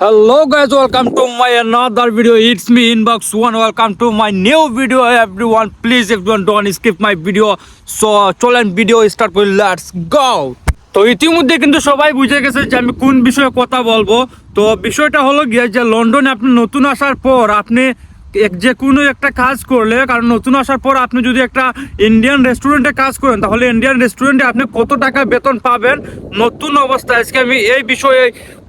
Hello guys, welcome to my another video. It's me Inbox One. Welcome to my new video. Everyone, please everyone don't skip my video. So চলেন video start করি let's go তো ইতিমধ্যে কিন্তু সবাই বুঝে গেছে যে আমি কোন বিষয়ে কথা বলব তো বিষয়টা হলো গিয়ে যে লন্ডনে আপনি নতুন আসার পর আপনি যে কোনো একটা কাজ করলে কারণ নতুন আসার পর আপনি যদি একটা ইন্ডিয়ান রেস্টুরেন্টে কাজ করেন তাহলে ইন্ডিয়ান রেস্টুরেন্টে আপনি কত টাকা বেতন পাবেন নতুন অবস্থায় আজকে আমি এই বিষয়ে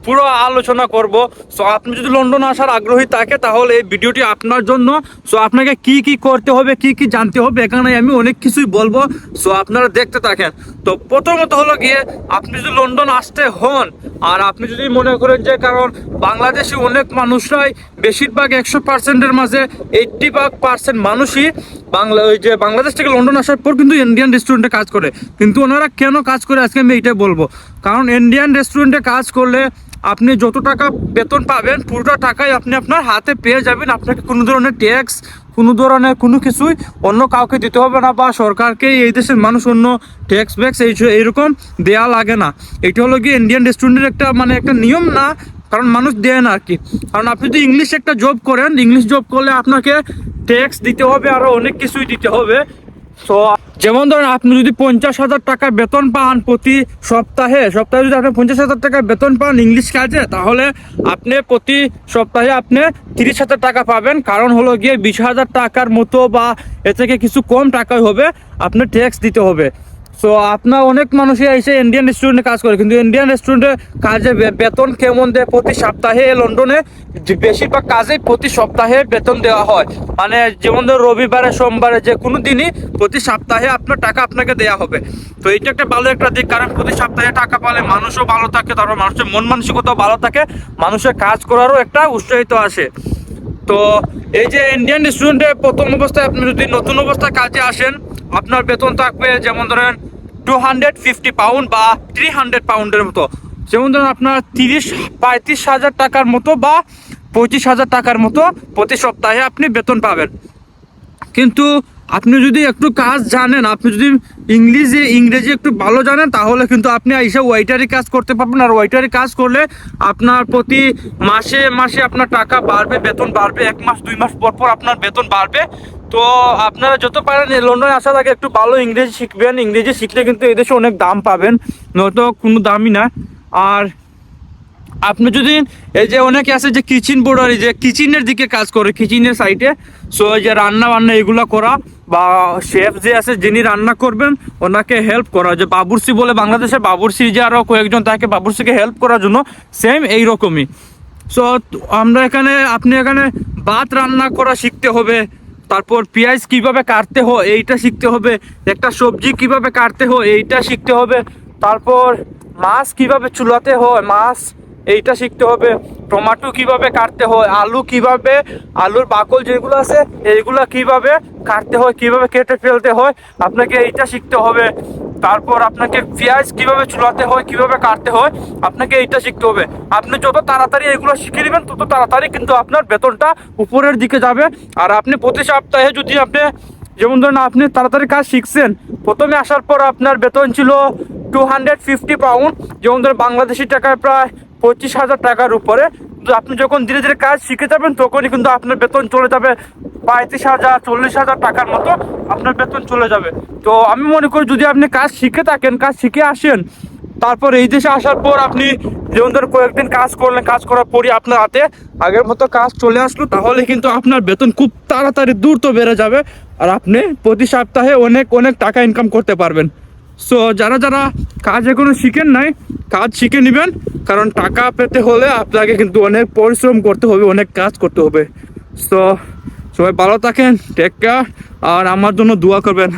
পুরো আলোচনা করব। সো আপনি যদি লন্ডন আসার আগ্রহী থাকে, তাহলে এই ভিডিওটি আপনার জন্য। সো আপনাকে কি কি করতে হবে, কি কি জানতে হবে, এখানে আমি অনেক কিছুই বলব। সো আপনারা দেখতে থাকেন। তো প্রথমত হলো গিয়ে, আপনি যদি লন্ডন আসতে হন আর আপনি যদি মনে করেন যে কারণ বাংলাদেশে অনেক মানুষরাই বেশিরভাগ একশো পার্সেন্টের মাঝে এইট্টি ভাগ পার্সেন্ট মানুষই বাংলা ওই যে বাংলাদেশ থেকে লন্ডন আসার পর কিন্তু ইন্ডিয়ান রেস্টুরেন্টে কাজ করে। কিন্তু ওনারা কেন কাজ করে? আজকে আমি এইটাই বলব। কারণ ইন্ডিয়ান রেস্টুরেন্টে কাজ করলে আপনি যত টাকা বেতন পাবেন, পুরোটা টাকাই আপনি আপনার হাতে পেয়ে যাবেন। আপনাকে কোনো ধরনের ট্যাক্স কোনো ধরনের কোনো কিছুই অন্য কাউকে দিতে হবে না বা সরকারকে এই দেশের মানুষ অন্য ট্যাক্স ব্যাক্স এই এইরকম দেয়া লাগে না। এটা হলো কি ইন্ডিয়ান রেস্টুরেন্টের একটা মানে একটা নিয়ম না, কারণ মানুষ দেয় না আর কি কারণ আপনি যদি ইংলিশ একটা জব করেন ইংলিশ জব করলে আপনাকে ট্যাক্স দিতে হবে আরও অনেক কিছুই দিতে হবে। তো যেমন ধরেন আপনি যদি পঞ্চাশ হাজার টাকা বেতন পান প্রতি সপ্তাহে সপ্তাহে যদি আপনি পঞ্চাশ হাজার টাকা বেতন পান ইংলিশ কাজে, তাহলে আপনি প্রতি সপ্তাহে আপনি তিরিশ হাজার টাকা পাবেন। কারণ হলো গিয়ে বিশ হাজার টাকার মতো বা এ থেকে কিছু কম টাকাই হবে আপনি ট্যাক্স দিতে হবে। সো আপনার অনেক মানুষই এসে ইন্ডিয়ান রেস্টুরেন্টে কাজ করে কিন্তু ইন্ডিয়ান রেস্টুরেন্টে কাজে বেতন কেমন দেয় প্রতি সপ্তাহে লন্ডনে বেশিরভাগ কাজেই প্রতি সপ্তাহে বেতন দেওয়া হয় মানে যেমন ধর রবিবারে সোমবারে যে কোনো দিনই প্রতি সপ্তাহে আপনার টাকা আপনাকে দেওয়া হবে। তো এইটা একটা ভালো একটা দিক, কারণ প্রতি সপ্তাহে টাকা পালে মানুষও ভালো থাকে, তারপর মানুষের মন মানসিকতাও ভালো থাকে, মানুষের কাজ করারও একটা উৎসাহিত আসে। তো এই যে ইন্ডিয়ান রেস্টুরেন্টে প্রথম অবস্থায় আপনি যদি নতুন অবস্থায় কাজে আসেন, আপনার বেতন থাকবে যেমন ধরেন টু হান্ড্রেড ফিফটি পাউন্ড বা থ্রি হান্ড্রেড পাউন্ডের মতো। যেমন ধরেন আপনার তিরিশ, পঁয়ত্রিশ হাজার টাকার মতো বা পঁচিশ হাজার টাকার মতো প্রতি সপ্তাহে আপনি বেতন পাবেন। কিন্তু আপনি যদি একটু কাজ জানেন, আপনি যদি ইংলিশে, ইংরেজি একটু ভালো জানেন, তাহলে কিন্তু আপনি এসে ওয়াইটারি কাজ করতে পারবেন। আর ওয়াইটারি কাজ করলে আপনার প্রতি মাসে মাসে আপনার টাকা বাড়বে, বেতন বাড়বে, এক মাস, দুই মাস পর পর আপনার বেতন বাড়বে। তো আপনারা যত পারেন লন্ডনে আসার আগে একটু ভালো ইংরেজি শিখবেন। ইংরেজি শিখলে কিন্তু এদেশে অনেক দাম পাবেন, নয়তো কোনো দামই না। আর আপনি যদি এই যে অনেকে আছে যে কিচেন বোর্ডারি যে কিচেনের দিকে কাজ করে কিচেনের সাইডে সো যে রান্না বান্না এগুলো করা, বা শেফ যে আছে যিনি রান্না করবেন, ওনাকে হেল্প করা। যে বাবুর্চি বলে বাংলাদেশে বাবুরসি যে আরও কয়েকজন তাকে বাবুর্চিকে হেল্প করার জন্য সেম এই রকমই সো আমরা এখানে, আপনি এখানে ভাত রান্না করা শিখতে হবে। তারপর পেঁয়াজ কীভাবে কাটতে হয়, এইটা শিখতে হবে, একটা সবজি কীভাবে কাটতে হয়, এইটা শিখতে হবে, তারপর মাছ কীভাবে চুলাতে হয়, মাছ, এইটা শিখতে হবে, টমাটো কীভাবে কাটতে হয়, আলু কীভাবে, আলুর বাকল যেগুলো আছে, এইগুলো কীভাবে কাটতে হয়, কীভাবে কেটে ফেলতে হয়, আপনাকে এইটা শিখতে হবে। তারপর আপনাকে পেঁয়াজ কীভাবে চুলাতে হয়, কীভাবে কাটতে হয়, আপনাকে এইটা শিখতে হবে। আপনি যত তাড়াতাড়ি এগুলো শিখে নেবেন, তত তাড়াতাড়ি কিন্তু আপনার বেতনটা উপরের দিকে যাবে। আর আপনি প্রতি সপ্তাহে যদি আপনি, যেমন ধরুন আপনি তাড়াতাড়ি কাজ শিখছেন, প্রথমে আসার পর আপনার বেতন ছিল টু হান্ড্রেড ফিফটি পাউন্ড যেমন ধরুন বাংলাদেশি টাকায় প্রায় পঁচিশ হাজার টাকার উপরে। আপনি যখন ধীরে ধীরে কাজ শিখে যাবেন, তখনই কিন্তু আপনার বেতন চলে যাবে পঁয়ত্রিশ হাজার, চল্লিশ হাজার টাকার মতো আপনার বেতন চলে যাবে। তো আমি মনে করি যদি আপনি কাজ শিখে থাকেন, কাজ শিখে আসেন, তারপর এই দেশে আসার পর আপনি যেমন ধর কয়েকদিন কাজ করলেন, কাজ করার পরই আপনার হাতে আগের মতো কাজ চলে আসলো, তাহলে কিন্তু আপনার বেতন খুব তাড়াতাড়ি দ্রুত বেড়ে যাবে আর আপনি প্রতি সপ্তাহে অনেক অনেক টাকা ইনকাম করতে পারবেন। সো যারা যারা কাজ এখনও শিখেন নাই, কাজ শিখে নেবেন, কারণ টাকা পেতে হলে আপনাকে কিন্তু অনেক পরিশ্রম করতে হবে, অনেক কাজ করতে হবে। সো সবাই ভালো থাকেন টেক কেয়ার আর আমার জন্য দোয়া করবেন।